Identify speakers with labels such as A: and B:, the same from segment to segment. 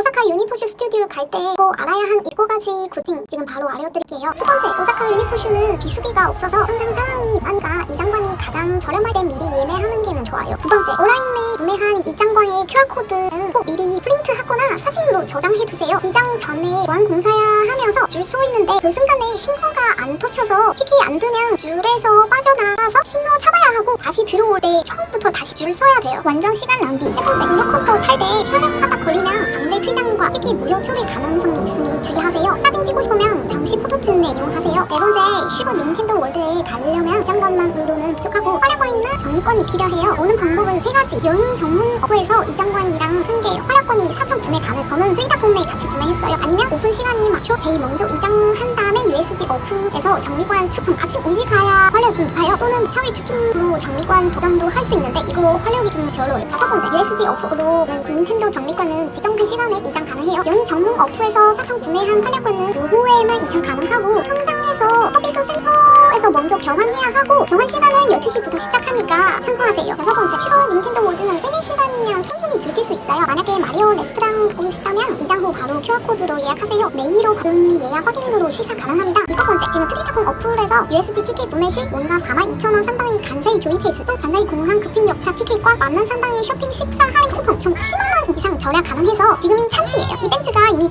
A: 오사카 유니포슈 스튜디오 갈때꼭 알아야 한 7가지 굿ting 지금 바로 알려드릴게요. 첫 번째, 오사카 유니포슈는 비수기가 없어서 항상 사람이 많으니까 이 장관이 가장 저렴할 때 미리 예매하는 게는 좋아요. 두 번째, 온라인에 구매한 이 장관의 QR코드는 꼭 미리 프린트하거나 사진으로 저장해두세요. 이장 전에 보안 공사야 하면서 줄 서 있는데 그 순간에 신고가 안 터쳐서 티켓 안 뜨면 줄에서 빠져나가서 신고 잡아야 하고 다시 들어올 때 처음부터 다시 줄 서야 돼요. 완전 시간 낭비. 세 번째, 롤러코스터 탈때 강제 무효 처리 가능성이 있으니 주의하세요. 사진 찍고 싶으면 정시 포토존을 이용하세요. 네 번째, 슈거 닌텐도 월드에 가려면 이장관만으로는 부족하고 활약권이나 정리권이 필요해요. 오는 방법은 세 가지. 여행 전문 어부에서 이장관이랑 한 개, 활약권이 4천 구매 가능. 저는 트리다 구매 같이 구매했어요. 아니면 오픈 시간이 맞춰 제일 먼저 이장한 다음에 USG 어프에서 정리권 추첨 아침 일찍 가야 활력 좀 가요. 또는 차회 추첨으로 정리권 도전도 할 수 있는데 이거 활력이 좀 별로예요. 다섯 번째, USG 어프로는 닌텐도 정리권은 지정된 시간에 이장 가능해요. 여행 전문 어프에서 4천 구매한 활력권은 그 후에만 이장 가능하고 현장에서 교환해야 하고 교환 시간은 12시부터 시작하니까 참고하세요. 여섯 번째, 슈퍼 닌텐도 월드는 3, 4시간이면 충분히 즐길 수 있어요. 만약에 마리오 레스토랑 가고 싶다면 이장 후 바로 QR코드로 예약하세요. 메일로 받은 예약 확인으로 시사 가능합니다. 일곱 번째, 지금 트리타콘 어플에서 USG 티켓 구매 시 원가 42,000원 상당의 간사이 조이패스 또 간사이 공항 급행 역차 티켓과 만원 상당의 쇼핑 식사 할인 쿠폰 총 10만 원 이상 절약 가능해서 지금이 찬스예요.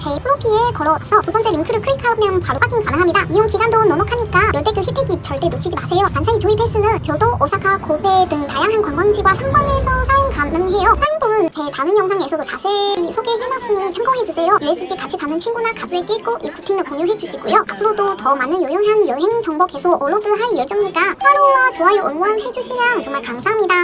A: 제 프로필에 걸어서 두 번째 링크를 클릭하면 바로 확인 가능합니다. 이용 기간도 넉넉하니까 열대그 혜택이 절대 놓치지 마세요. 간사이 조이 패스는 교도, 오사카, 고베 등 다양한 관광지와 상관에서 사용 가능해요. 사용법은 제 다른 영상에서도 자세히 소개해놨으니 참고해주세요. USG 같이 가는 친구나 가족에게 꼭이 구팅을 공유해주시고요. 앞으로도 더 많은 유용한 여행 정보 계속 업로드할 예정이니까 팔로우와 좋아요 응원해주시면 정말 감사합니다.